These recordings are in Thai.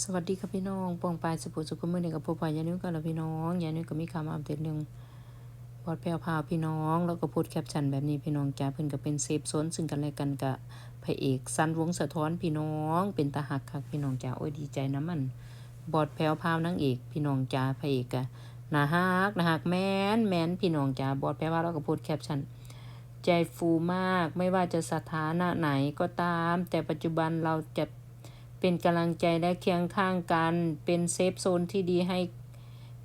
สวัสดีครับพี่น้องปองปลายสุภสุขมือหนึ่งกับผู้ปายยานิ้วกันแล้วพี่น้องยานิ้วก็มีคำอัปเดตหนึ่งบอดแพรวพาวพี่น้อง แล้วก็พูดแคปชั่นแบบนี้พี่น้องจ้าเพิ่นก็เป็นเซฟโซนซึ่งกันและกันกับพระเอกสันวงสะท้อนพี่น้อง เป็นตาหักคักพี่น้องจ้าโอ้ยดีใจนะมัน บอดแพรวพาวนางเอก พี่น้องจ้าพระเอกอะนาฮักนาฮักแมนแมนพี่น้องจ้าบอดแพรวพาวแล้วก็พูดแคปชั่นใจฟูมากไม่ว่าจะสถานะไหนก็ตาม แต่ปัจจุบันเราจะ เป็นกำลังใจและเคียงข้างกัน เป็นเซฟโซนที่ดีให้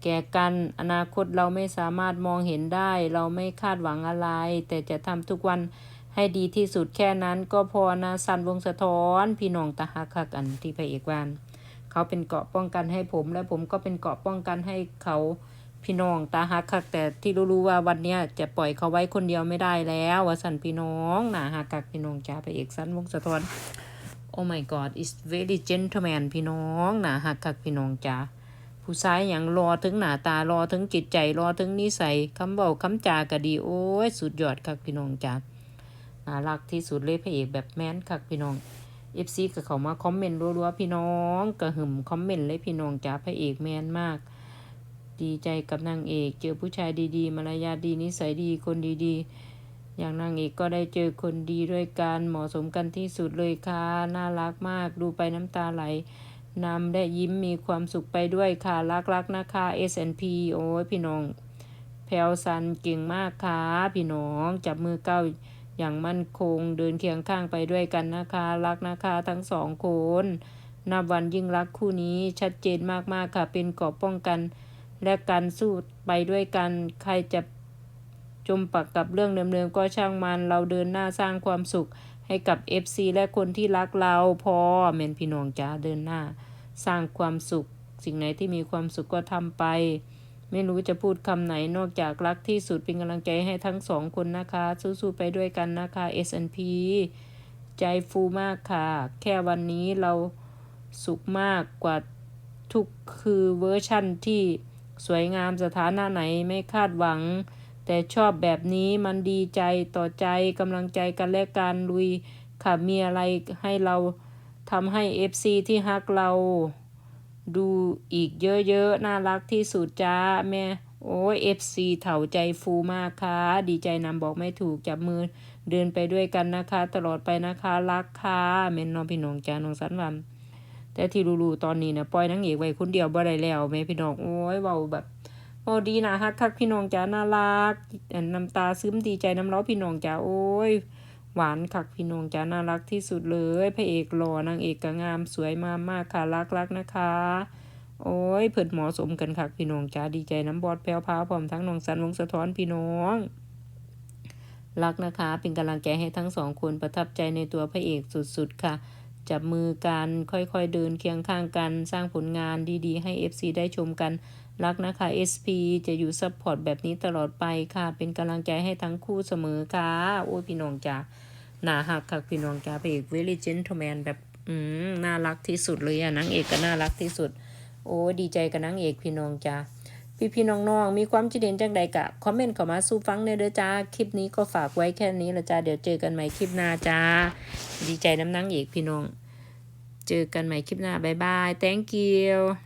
แก่กัน อนาคตเราไม่สามารถมองเห็นได้ เราไม่คาดหวังอะไร แต่จะทำทุกวันให้ดีที่สุดแค่นั้นก็พอนะสันวงศ์สะท้อน พี่น้องตาฮักคักอันที่พระเอกวานเขาเป็นเกาะป้องกันให้ผม และผมก็เป็นเกาะป้องกันให้เขาพี่น้องตาฮักคักแต่ที่รู้ๆว่าวันนี้จะปล่อยเขาไว้คนเดียวไม่ได้แล้วว่าสันพี่น้องหนาฮักคักพี่น้องจ้าพระเอกสันวงศ์สะท้อน โอ้ my god is very gentleman พี่น้องนาหักคักพี่น้องจ้าผู้ชายอย่างรอถึงหน้าตารอถึงจิตใจรอถึงนิสัยคำเบาคำจาก็ดีโอ้ยสุดยอดคักพี่น้องจ้าน่ารักที่สุดเลยพระเอกแบบแมนคักพี่น้อง FC ก็เขามาคอมเมนต์รัวๆพี่น้องก็หึมคอมเมนต์เลยพี่น้องจ้าพระเอกแมนมาก ดีใจกับนางเอก เจอผู้ชายดีๆ มารยาทดีนิสัยดีคนดีๆ อย่างนางเอกก็ได้เจอคนดีด้วยกันเหมาะสมกันที่สุดเลยค่ะ น่ารักมาก ดูไปน้ำตาไหลนำและยิ้มมีความสุขไปด้วยค่ะ รักรักๆนะคะ S&P โอ้ยพี่น้อง แพลวซันเก่งมากค่ะ พี่น้อง จับมือเก้าอย่างมั่นคง เดินเคียงข้างไปด้วยกันนะคะ รักนะคะทั้งสองคน นับวันยิ่งรักคู่นี้ชัดเจนมากๆค่ะ เป็นเกราะป้องกัน และการสู้ไปด้วยกัน ใครจะ จมปักกับเรื่องเดิมๆก็ช่างมันเราเดินหน้าสร้างความสุขให้กับ FC และคนที่รักเราพอแมนพี่น้องจ้าเดินหน้า สร้างความสุข สิ่งไหนที่มีความสุขก็ทำไป ไม่รู้จะพูดคำไหนนอกจากรักที่สุดเป็นกำลังใจให้ทั้งสองคนนะคะ สู้ๆไปด้วยกันนะคะ S&P ใจฟูมากค่ะ แค่วันนี้เราสุขมากกว่าทุกคือเวอร์ชั่นที่สวยงามสถานะไหนไม่คาดหวัง แต่ชอบแบบนี้มันดีใจต่อใจกำลังใจกันและการลุยค่ะมีอะไรให้เราทำให้ FC ที่ฮักเราดูอีกเยอะๆ น่ารักที่สุดจ้าแม่โอ้ย FC เถาใจฟูมากค่ะ ดีใจนำบอกไม่ถูกจับมือเดินไปด้วยกันนะคะ ตลอดไปนะคะรักค่ะแม่นน้องพี่น้องจ้าน้องสันวันแต่ที่รู้ๆตอนนี้นะปล่อยนางเอกไว้คนเดียวบ่ได้แล้วแม่พี่น้องโอ้ยเว้าแบบ โอ้ดีนะฮักคักพี่น้องจ๋าน่ารักน้ำตาซึมดีใจน้ำเล้าพี่น้องจ๋าโอ้ยหวานคักพี่น้องจ๋าน่ารักที่สุดเลยพระเอกหล่อนางเอกก็งามสวยมากมากค่ะรักรักนะคะ โอ้ยเผิดหมาะสมกันคักพี่น้องจ๋าดีใจน้ำบอดแพ้วพาวพร้อมทั้งน้องสันวงสะท้อนพี่น้องรักนะคะเป็นกำลังใจให้ทั้งสองคนประทับใจในตัวพระเอกสุดๆค่ะ จับมือกันค่อยๆเดินเคียงข้างกัน สร้างผลงานดีๆ ให้ FC ได้ชมกัน รักนะคะ SP จะอยู่ซัพพอร์ตแบบนี้ตลอดไปค่ะ เป็นกำลังใจให้ทั้งคู่เสมอค่ะ โอ้ยพี่น้องจ๋าหนาหักค่ะพี่น้องจ๋าพระเอก very gentleman แบบ อืม น่ารักที่สุดเลยอะนางเอกก็น่ารักที่สุด โอ้ดีใจกับนางเอกพี่น้องจ๋าพี่พี่น้องๆ มีความคิดเห็นจังใดกะ คอมเมนต์เข้ามาสู่ฟังเนเด้อจ้า คลิปนี้ก็ฝากไว้แค่นี้ละจ้า เดี๋ยวเจอกันใหม่คลิปหน้าจ้า ดีใจน้ำนางเอกพี่น้อง เจอกันใหม่คลิปหน้า บ๊ายบาย thank you